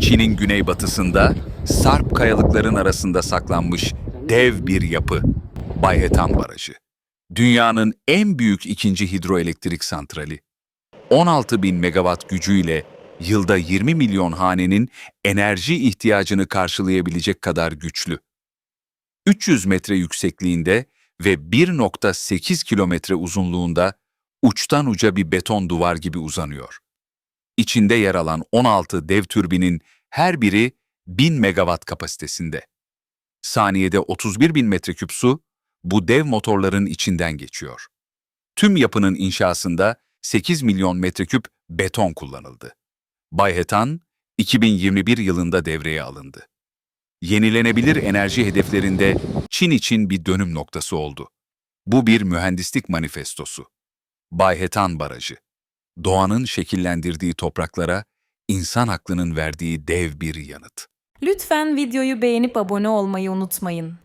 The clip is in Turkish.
Çin'in güneybatısında sarp kayalıkların arasında saklanmış dev bir yapı, Bayhetan Barajı. Dünyanın en büyük ikinci hidroelektrik santrali. 16 bin megawatt gücüyle yılda 20 milyon hanenin enerji ihtiyacını karşılayabilecek kadar güçlü. 300 metre yüksekliğinde ve 1.8 kilometre uzunluğunda uçtan uca bir beton duvar gibi uzanıyor. İçinde yer alan 16 dev türbinin her biri 1000 megawatt kapasitesinde. Saniyede 31 bin metreküp su bu dev motorların içinden geçiyor. Tüm yapının inşasında 8 milyon metreküp beton kullanıldı. Bayhetan, 2021 yılında devreye alındı. Yenilenebilir enerji hedeflerinde Çin için bir dönüm noktası oldu. Bu bir mühendislik manifestosu. Bayhetan Barajı, doğanın şekillendirdiği topraklara insan aklının verdiği dev bir yanıt. Lütfen videoyu beğenip abone olmayı unutmayın.